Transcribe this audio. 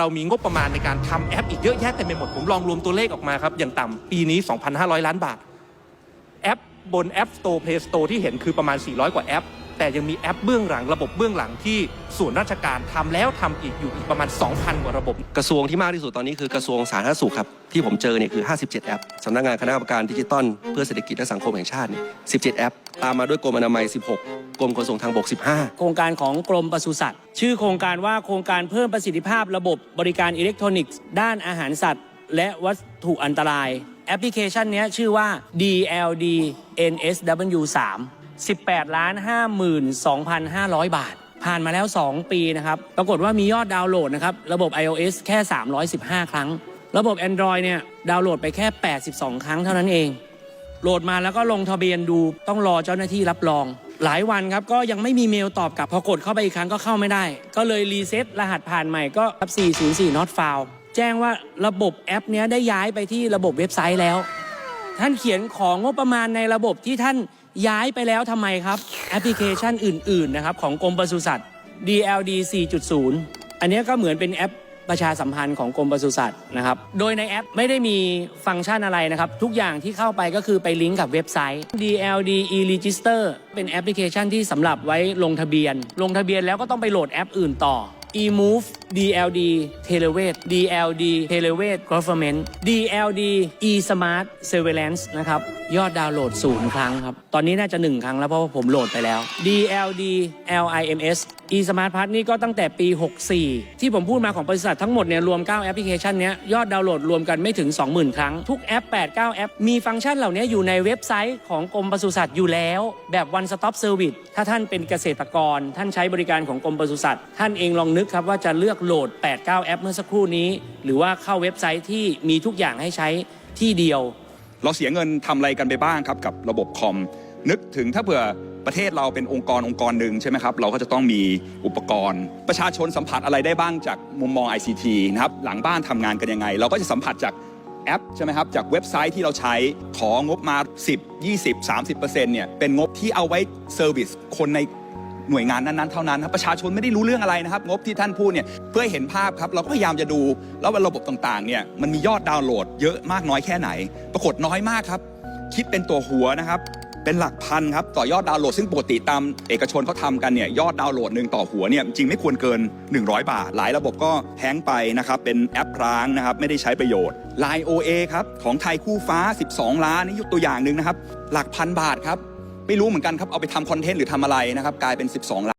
เรามีงบประมาณในการทำแอปอีกเยอะแยะเต็มไปหมด ผมลองรวมตัวเลขออกมาครับ อย่างต่ำปีนี้ 2,500 ล้านบาท แอปบน App Store Play Store ที่เห็นคือประมาณ 400 กว่าแอป แต่ยังมีแอปเบื้องหลังระบบเบื้องหลังที่ส่วนราชการทำแล้วทำอีกอยู่อีกประมาณ 2,000 กว่าระบบ กระทรวงที่มากที่สุดตอนนี้คือกระทรวงสาธารณสุขครับ ที่ผมเจอเนี่ยคือ 57 แอปสำนักงานคณะกรรมการดิจิทัลเพื่อเศรษฐกิจและสังคมแห่งชาติเนี่ย17 แอป ตามมาด้วยกรมอนามัย 16 กรมขนส่งทางบก 15 โครงการของกรมปศุสัตว์ ชื่อโครงการว่าโครงการเพิ่มประสิทธิภาพระบบบริการอิเล็กทรอนิกส์ด้านอาหารสัตว์ และวัตถุอันตรายแอปพลิเคชันเนี้ยชื่อว่า DLD NSW 3 18ล้าน52,500 บาท ผ่านมาแล้ว 2 ปีนะครับ ปรากฏว่ามียอดดาวน์โหลดนะครับ ระบบ iOS แค่ 315 ครั้ง ระบบ Android เนี่ย ดาวน์โหลดไปแค่ 82 ครั้งเท่านั้นเอง โหลดมาแล้วก็ลงทะเบียนดู ต้องรอเจ้าหน้าที่รับรอง หลายวันครับ ก็ยังไม่มีเมลตอบกลับ พอกดเข้าไปอีกครั้งก็เข้าไม่ได้ ก็เลยรีเซ็ตรหัสผ่านใหม่ก็404 not found แจ้งว่าระบบแอปเนี้ยได้ย้ายไปที่ระบบเว็บไซต์แล้ว ท่านเขียนของงบประมาณในระบบที่ท่านย้ายไปแล้วทำไมครับ แอปพลิเคชันอื่น ๆ นะครับ ของกรมปศุสัตว์ DLD 4.0 อันนี้ก็เหมือนเป็นแอปประชาสัมพันธ์ของกรมปศุสัตว์นะครับ โดยในแอปไม่ได้มีฟังก์ชันอะไรนะครับ ทุกอย่างที่เข้าไปก็คือไปลิงก์กับเว็บไซต์ DLD e-register เป็นแอปพลิเคชันที่สำหรับไว้ลงทะเบียน ลงทะเบียนแล้วก็ต้องไปโหลดแอปอื่นต่อ eMove DLD t e l e w e t DLD t e l e w e t Government DLD eSmart Surveillance นะครับ ยอดดาวน์โหลดศูนย์ครั้งครับ ตอนนี้น่าจะ 1 ครั้งแล้วเพราะว่าผมโหลดไปแล้ว DLD LIMS eSmart Pass นี่ก็ตั้งแต่ปี 64 ที่ผมพูดมาของบริษัททั้งหมดเนี่ยรวม 9 แอปพลิเคชันนี้ยยอดดาวน์โหลดรวมกันไม่ถึง 20,000 ครั้ง ทุกแอป 8-9 แอป มีฟังก์ชันเหล่านี้อยู่ในเว็บไซต์ของกรมปศุสัตว์อยู่แล้ว แบบ one stop service ถ้าท่านเป็นเกษตรกร ท่านใช้บริการของกรมปศุสัตว์ ท่านเองลองนึกครับว่าจะเลือกโหลด 8-9 แอปเมื่อสักครู่นี้ หรือว่าเข้าเว็บไซต์ที่มีทุกอย่างให้ใช้ที่เดียว เราเสียเงินทำอะไรกันไปบ้างครับกับระบบคอม นึกถึงถ้าเผื่อประเทศเราเป็นองค์กรองค์กรหนึ่งใช่ไหมครับ เราก็จะต้องมีอุปกรณ์ ประชาชนสัมผัสอะไรได้บ้างจากมุมมอง ICT นะครับหลังบ้านทำงานกันยังไง เราก็จะสัมผัสจากแอปใช่ไหมครับจากเว็บไซต์ที่เราใช้ของบมา 10 20 30%เนี่ยเป็นงบที่เอาไว้เซอร์วิสคนใน หน่วยงานนั้นๆเท่านั้นครับประชาชนไม่ได้รู้เรื่องอะไรนะครับ งบที่ท่านพูดเนี่ยเพื่อเห็นภาพครับเราก็พยายามจะดูแล้วระบบต่างๆเนี่ยมันมียอดดาวน์โหลด เยอะมากน้อยแค่ไหน ปรากฏน้อยมากครับคิดเป็นตัวหัวนะครับเป็นหลักพันครับต่อยอดดาวน์โหลด ซึ่งปกติตามเอกชนเขาทำกันเนี่ยยอดดาวน์โหลดหนึ่งต่อหัวเนี่ยจริงไม่ควรเกิน 100 บาท หลายระบบก็แท้งไปนะครับเป็นแอปร้างนะครับไม่ได้ใช้ประโยชน์ Line OA ครับของไทยคู่ฟ้า 12 ล้านนี่ยกตัวอย่างหนึ่งนะครับหลักพันบาทครับ ไม่รู้เหมือนกันครับเอาไปทำคอนเทนต์หรือทำอะไรนะครับกลายเป็น 12ล้าน